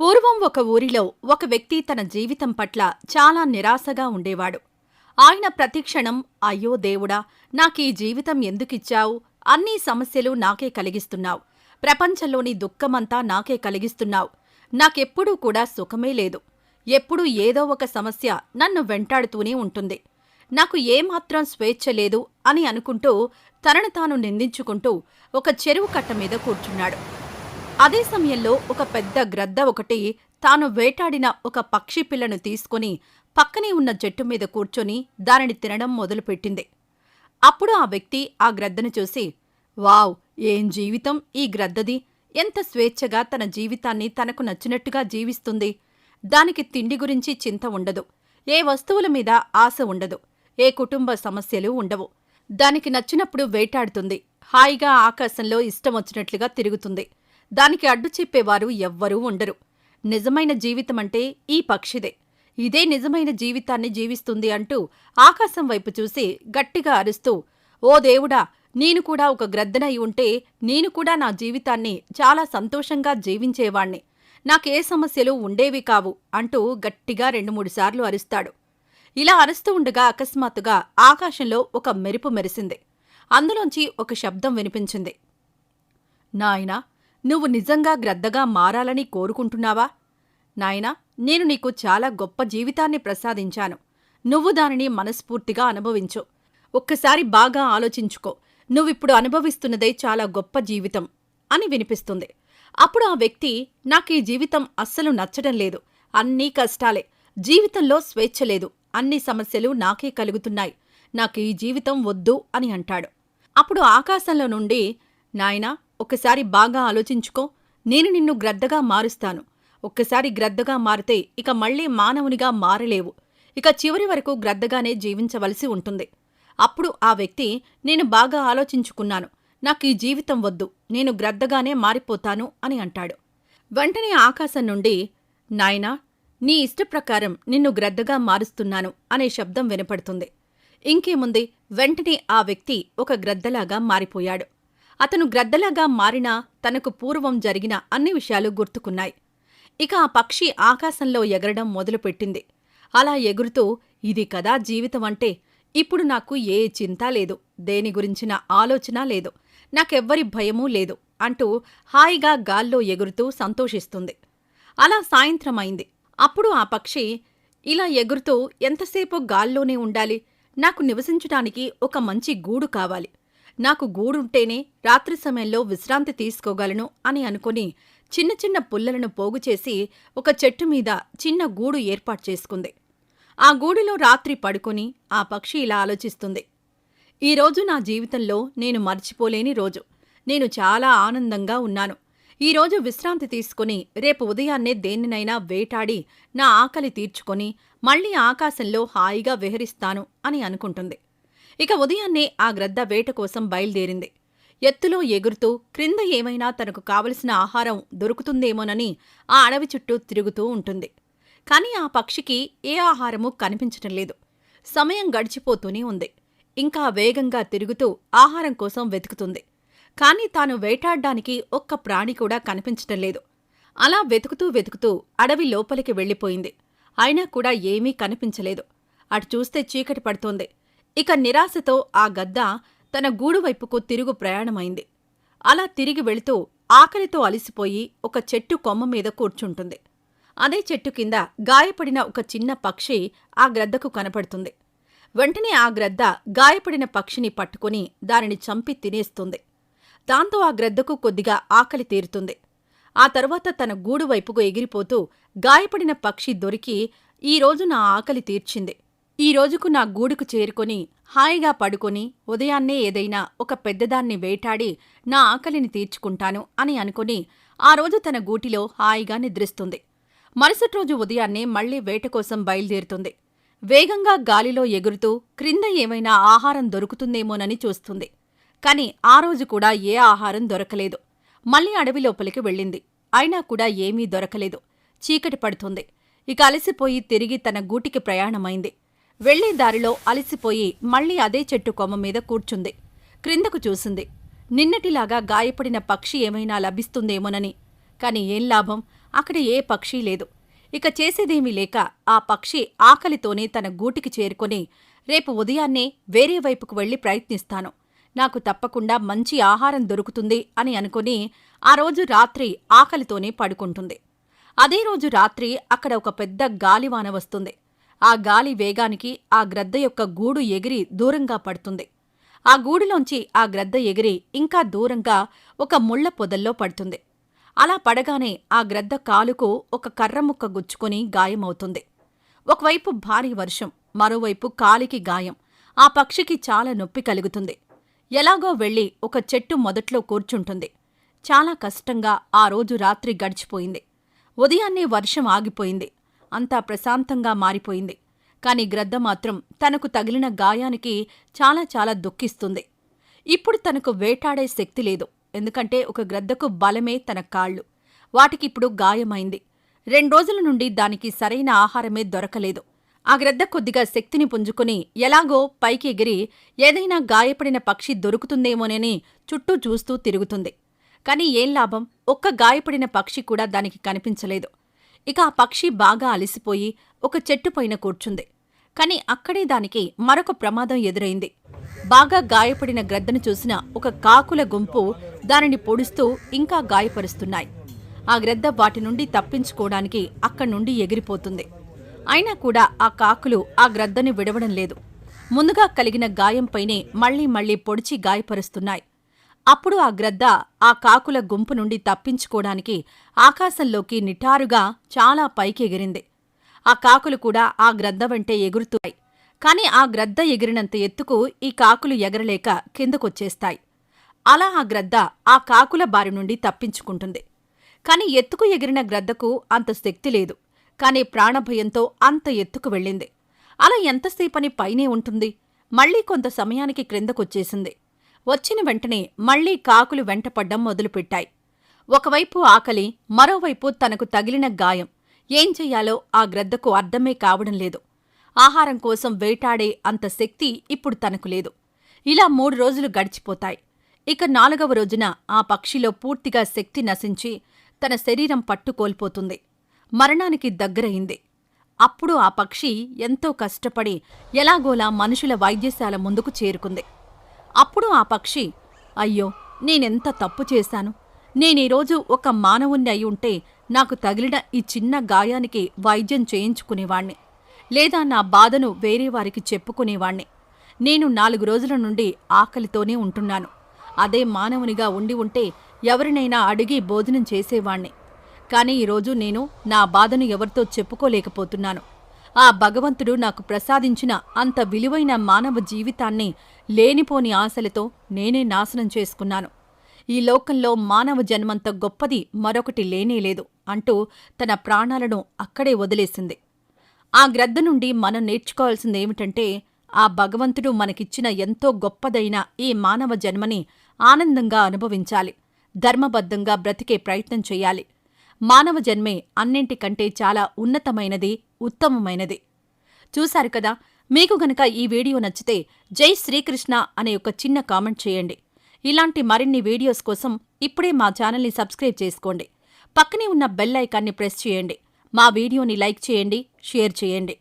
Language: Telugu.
పూర్వం ఒక ఊరిలో ఒక వ్యక్తి తన జీవితం పట్ల చాలా నిరాశగా ఉండేవాడు. ఆయన ప్రతిక్షణం అయ్యో దేవుడా నాకీ జీవితం ఎందుకిచ్చావు? అన్నీ సమస్యలు నాకే కలిగిస్తున్నావు. ప్రపంచంలోని దుఃఖమంతా నాకే కలిగిస్తున్నావు. నాకెప్పుడూ కూడా సుఖమే లేదు. ఎప్పుడూ ఏదో ఒక సమస్య నన్ను వెంటాడుతూనే ఉంటుంది. నాకు ఏమాత్రం స్వేచ్ఛ లేదు అని అనుకుంటూ తనను తాను నిందించుకుంటూ ఒక చెరువు కట్ట మీద కూర్చున్నాడు. అదే సమయంలో ఒక పెద్ద గ్రద్ద ఒకటి తాను వేటాడిన ఒక పక్షి పిల్లను తీసుకుని పక్కనే ఉన్న చెట్టు మీద కూర్చొని దానిని తినడం మొదలుపెట్టింది. అప్పుడు ఆ వ్యక్తి ఆ గ్రద్దను చూసి వావ్ ఏం జీవితం ఈ గ్రద్దది! ఎంత స్వేచ్ఛగా తన జీవితాన్ని తనకు నచ్చినట్టుగా జీవిస్తుంది. దానికి తిండి గురించి చింత ఉండదు. ఏ వస్తువుల మీద ఆశ ఉండదు. ఏ కుటుంబ సమస్యలు ఉండవు. దానికి నచ్చినప్పుడు వేటాడుతుంది. హాయిగా ఆకాశంలో ఇష్టమొచ్చినట్లుగా తిరుగుతుంది. దానికి అడ్డు చెప్పేవారు ఎవ్వరూ ఉండరు. నిజమైన జీవితమంటే ఈ పక్షిదే. ఇదే నిజమైన జీవితాన్ని జీవిస్తుంది అంటూ ఆకాశం వైపు చూసి గట్టిగా అరుస్తూ ఓ దేవుడా నేను కూడా ఒక గ్రద్దనై ఉంటే నేను కూడా నా జీవితాన్ని చాలా సంతోషంగా జీవించేవాణ్ణి. నాకే సమస్యలు ఉండేవి కావు అంటూ గట్టిగా రెండు మూడు సార్లు అరుస్తాడు. ఇలా అరుస్తూ ఉండగా అకస్మాత్తుగా ఆకాశంలో ఒక మెరుపు మెరిసింది. అందులోంచి ఒక శబ్దం వినిపించింది. నాయనా నువ్వు నిజంగా గ్రద్దగా మారాలని కోరుకుంటున్నావా? నాయనా నేను నీకు చాలా గొప్ప జీవితాన్ని ప్రసాదించాను. నువ్వు దానిని మనస్ఫూర్తిగా అనుభవించు. ఒక్కసారి బాగా ఆలోచించుకో. నువ్విప్పుడు అనుభవిస్తున్నదే చాలా గొప్ప జీవితం అని వినిపిస్తుంది. అప్పుడు ఆ వ్యక్తి నాకీ జీవితం అస్సలు నచ్చడం లేదు. అన్నీ కష్టాలే. జీవితంలో స్వేచ్ఛ లేదు. అన్ని సమస్యలు నాకే కలుగుతున్నాయి. నాకు ఈ జీవితం వద్దు అని అంటాడు. అప్పుడు ఆకాశంలో నుండి నాయనా ఒకసారి బాగా ఆలోచించుకో. నేను నిన్ను గ్రద్దగా మారుస్తాను. ఒక్కసారి గ్రద్దగా మారితే ఇక మళ్ళీ మానవునిగా మారలేవు. ఇక చివరి వరకు గ్రద్దగానే జీవించవలసి ఉంటుంది. అప్పుడు ఆ వ్యక్తి నేను బాగా ఆలోచించుకున్నాను. నాకు ఈ జీవితం వద్దు. నేను గ్రద్దగానే మారిపోతాను అని అంటాడు. వెంటనే ఆకాశం నుండి నాయనా నీ ఇష్టప్రకారం నిన్ను గ్రద్దగా మారుస్తున్నాను అనే శబ్దం వినపడుతుంది. ఇంకేముంది? వెంటనే ఆ వ్యక్తి ఒక గ్రద్దలాగా మారిపోయాడు. అతను గ్రద్దలాగా మారినా తనకు పూర్వం జరిగిన అన్ని విషయాలు గుర్తుకున్నాయి. ఇక ఆ పక్షి ఆకాశంలో ఎగరడం మొదలుపెట్టింది. అలా ఎగురుతూ ఇది కదా జీవితం అంటే ఇప్పుడు నాకు ఏ చింత లేదు దేని గురించిన ఆలోచన లేదు నాకెవ్వరి భయమూ లేదు అంటూ హాయిగా గాల్లో ఎగురుతూ సంతోషిస్తుంది. అలా సాయంత్రం అయింది అప్పుడు ఆ పక్షి ఇలా ఎగురుతూ ఎంతసేపు గాల్లోనే ఉండాలి? నాకు నివసించటానికి ఒక మంచి గూడు కావాలి. నాకు గూడుంటేనే రాత్రి సమయంలో విశ్రాంతి తీసుకోగలను అని అనుకుని చిన్న చిన్న పుల్లలను పోగుచేసి ఒక చెట్టు మీద చిన్న గూడు ఏర్పాటు చేసుకుంది. ఆ గూడులో రాత్రి పడుకుని ఆ పక్షి ఇలా ఆలోచిస్తుంది. ఈరోజు నా జీవితంలో నేను మర్చిపోలేని రోజు. నేను చాలా ఆనందంగా ఉన్నాను. ఈరోజు విశ్రాంతి తీసుకుని రేపు ఉదయాన్నే దేనినైనా వేటాడి నా ఆకలి తీర్చుకొని మళ్ళీ ఆకాశంలో హాయిగా విహరిస్తాను అని అనుకుంటుంది. ఇక ఉదయాన్నే ఆ గ్రద్ద వేట కోసం బయలుదేరింది. ఎత్తులో ఎగురుతూ క్రింద ఏమైనా తనకు కావలసిన ఆహారం దొరుకుతుందేమోనని ఆ అడవి చుట్టూ తిరుగుతూ ఉంటుంది. కాని ఆ పక్షికి ఏ ఆహారమూ కనిపించటం లేదు. సమయం గడిచిపోతూనే ఉంది. ఇంకా వేగంగా తిరుగుతూ ఆహారం కోసం వెతుకుతుంది. కాని తాను వేటాడ్డానికి ఒక్క ప్రాణి కూడా కనిపించటం లేదు. అలా వెతుకుతూ వెతుకుతూ అడవి లోపలికి వెళ్ళిపోయింది. అయినా కూడా ఏమీ కనిపించలేదు. అటు చూస్తే చీకటి పడుతోంది. ఇక నిరాశతో ఆ గద్ద తన గూడు వైపుకు తిరుగు ప్రయాణమైంది. అలా తిరిగి వెళుతూ ఆకలితో అలిసిపోయి ఒక చెట్టు కొమ్మ మీద కూర్చుంటుంది. అదే చెట్టు కింద గాయపడిన ఒక చిన్న పక్షి ఆ గ్రద్దకు కనపడుతుంది. వెంటనే ఆ గ్రద్ద గాయపడిన పక్షిని పట్టుకుని దానిని చంపి తినేస్తుంది. దాంతో ఆ గ్రద్దకు కొద్దిగా ఆకలి తీరుతుంది. ఆ తరువాత తన గూడు వైపుకు ఎగిరిపోతూ గాయపడిన పక్షి దొరికి ఈరోజు నా ఆకలి తీర్చింది. ఈ రోజుకు నా గూడుకు చేరుకొని హాయిగా పడుకొని ఉదయాన్నే ఏదైనా ఒక పెద్దదాన్ని వేటాడి నా ఆకలిని తీర్చుకుంటాను అని అనుకుని ఆ రోజు తన గూటిలో హాయిగా నిద్రిస్తుంది. మరుసటి రోజు ఉదయాన్నే మళ్ళీ వేట కోసం బయలుదేరుతుంది. వేగంగా గాలిలో ఎగురుతూ క్రింద ఏమైనా ఆహారం దొరుకుతుందేమోనని చూస్తుంది. కాని ఆ రోజు కూడా ఏ ఆహారం దొరకలేదు. మళ్ళీ అడవి లోపలికి వెళ్ళింది. అయినా కూడా ఏమీ దొరకలేదు. చీకటి పడుతుంది. ఇక అలసిపోయి తిరిగి తన గూటికి ప్రయాణమైంది. వెళ్ళే దారిలో అలసిపోయి మళ్ళీ అదే చెట్టు కొమ్మ మీద కూర్చుంది. క్రిందకు చూసింది. నిన్నటిలాగా గాయపడిన పక్షి ఏమైనా లభిస్తుందేమోనని. కాని ఏం లాభం? అక్కడ ఏ పక్షి లేదు. ఇక చేసేదేమీ లేక ఆ పక్షి ఆకలితోనే తన గూటికి చేరుకొని రేపు ఉదయాన్నే వేరే వైపుకు వెళ్ళి ప్రయత్నిస్తాను. నాకు తప్పకుండా మంచి ఆహారం దొరుకుతుంది అని అనుకుని ఆ రోజు రాత్రి ఆకలితోనే పడుకుంటుంది. అదే రోజు రాత్రి అక్కడ ఒక పెద్ద గాలివాన వస్తుంది. ఆ గాలి వేగానికి ఆ గ్రద్ద యొక్క గూడు ఎగిరి దూరంగా పడుతుంది. ఆ గూడులోంచి ఆ గ్రద్ద ఎగిరి ఇంకా దూరంగా ఒక ముళ్ళ పొదల్లో పడుతుంది. అలా పడగానే ఆ గ్రద్ద కాలుకు ఒక కర్రముక్క గుచ్చుకుని గాయమవుతుంది. ఒకవైపు భారీ వర్షం మరోవైపు కాలికి గాయం. ఆ పక్షికి చాలా నొప్పి కలుగుతుంది. ఎలాగో వెళ్ళి ఒక చెట్టు మొదట్లో కూర్చుంటుంది. చాలా కష్టంగా ఆ రోజు రాత్రి గడిచిపోయింది. ఉదయాన్నే వర్షం ఆగిపోయింది. అంతా ప్రశాంతంగా మారిపోయింది. కాని గ్రద్ద మాత్రం తనకు తగిలిన గాయానికి చాలా చాలా దుఃఖిస్తుంది. ఇప్పుడు తనకు వేటాడే శక్తి లేదు. ఎందుకంటే ఒక గ్రద్దకు బలమే తన కాళ్ళు. వాటికిప్పుడు గాయమైంది. రెండ్రోజుల నుండి దానికి సరైన ఆహారమే దొరకలేదు. ఆ గ్రద్ద కొద్దిగా శక్తిని పుంజుకుని ఎలాగో పైకి ఎగిరి ఏదైనా గాయపడిన పక్షి దొరుకుతుందేమోనని చుట్టూ చూస్తూ తిరుగుతుంది. కాని ఏం లాభం? ఒక్క గాయపడిన పక్షి కూడా దానికి కనిపించలేదు. ఇక ఆ పక్షి బాగా అలసిపోయి ఒక చెట్టు పైన కూర్చుంది. కాని అక్కడే దానికి మరొక ప్రమాదం ఎదురైంది. బాగా గాయపడిన గ్రద్దను చూసిన ఒక కాకుల గుంపు దానిని పొడుస్తూ ఇంకా గాయపరుస్తున్నాయి. ఆ గ్రద్ద వాటి నుండి తప్పించుకోవడానికి అక్కడి నుండి ఎగిరిపోతుంది. అయినా కూడా ఆ కాకులు ఆ గ్రద్దని విడవడం లేదు. ముందుగా కలిగిన గాయంపైనే మళ్ళీ మళ్ళీ పొడిచి గాయపరుస్తున్నాయి. అప్పుడు ఆ గ్రద్ద ఆ కాకుల గుంపు నుండి తప్పించుకోడానికి ఆకాశంలోకి నిటారుగా చాలా పైకెగిరింది. ఆ కాకులు కూడా ఆ గ్రద్ద వెంటే ఎగురుతాయి కాని ఆ గ్రద్ద ఎగిరినంత ఎత్తుకు ఈ కాకులు ఎగరలేక కిందకొచ్చేస్తాయి. అలా ఆ గ్రద్ద ఆ కాకుల బారి నుండి తప్పించుకుంటుంది. కాని ఎత్తుకు ఎగిరిన గ్రద్దకు అంత శక్తి లేదు. కాని ప్రాణభయంతో అంత ఎత్తుకు వెళ్ళింది. అలా ఎంతసేపని పైనే ఉంటుంది. మళ్ళీ కొంత సమయానికి క్రిందకొచ్చేసింది. వచ్చిన వెంటనే మళ్ళీ కాకులు వెంటపడ్డం మొదలుపెట్టాయి. ఒకవైపు ఆకలి మరోవైపు తనకు తగిలిన గాయం. ఏం చెయ్యాలో ఆ గ్రద్దకు అర్థమే కావడం లేదు. ఆహారం కోసం వేటాడే అంత శక్తి ఇప్పుడు తనకు లేదు. ఇలా మూడు రోజులు గడిచిపోతాయి. ఇక నాలుగవ రోజున ఆ పక్షిలో పూర్తిగా శక్తి నశించి తన శరీరం పట్టు కోల్పోతుంది మరణానికి దగ్గరయింది అప్పుడు ఆ పక్షి ఎంతో కష్టపడి ఎలాగోలా మనుషుల వైద్యశాల ముందుకు చేరుకుంది. అప్పుడు ఆ పక్షి అయ్యో నేనెంత తప్పు చేశాను? నేనీరోజు ఒక మానవుణ్ణి అయి ఉంటే నాకు తగిలిన ఈ చిన్న గాయానికి వైద్యం చేయించుకునేవాణ్ణి. లేదా నా బాధను వేరే వారికి చెప్పుకునేవాణ్ణి. నేను నాలుగు రోజుల నుండి ఆకలితోనే ఉంటున్నాను. అదే మానవునిగా ఉండి ఉంటే ఎవరినైనా అడిగి భోజనం చేసేవాణ్ణి. కానీ ఈరోజు నేను నా బాధను ఎవరితో చెప్పుకోలేకపోతున్నాను. ఆ భగవంతుడు నాకు ప్రసాదించిన అంత విలువైన మానవ జీవితాన్ని లేనిపోని ఆశలతో నేనే నాశనం చేసుకున్నాను. ఈ లోకంలో మానవ జన్మంత గొప్పది మరొకటి లేనేలేదు అంటూ తన ప్రాణాలను అక్కడే వదిలేసింది. ఆ గ్రద్ద నుండి మనం నేర్చుకోవాల్సిందేమిటంటే ఆ భగవంతుడు మనకిచ్చిన ఎంతో గొప్పదైన ఈ మానవ జన్మని ఆనందంగా అనుభవించాలి. ధర్మబద్ధంగా బ్రతికే ప్రయత్నం చేయాలి. మానవ జన్మే అన్నింటికంటే చాలా ఉన్నతమైనది ఉత్తమమైనది. చూశారు కదా? మీకు గనక ఈ వీడియో నచ్చితే జై శ్రీకృష్ణ అనే ఒక చిన్న కామెంట్ చేయండి. ఇలాంటి మరిన్ని వీడియోస్ కోసం ఇప్పుడే మా ఛానల్ని సబ్స్క్రైబ్ చేసుకోండి. పక్కనే ఉన్న బెల్ ఐకాన్ని ప్రెస్ చేయండి. మా వీడియోని లైక్ చేయండి షేర్ చేయండి.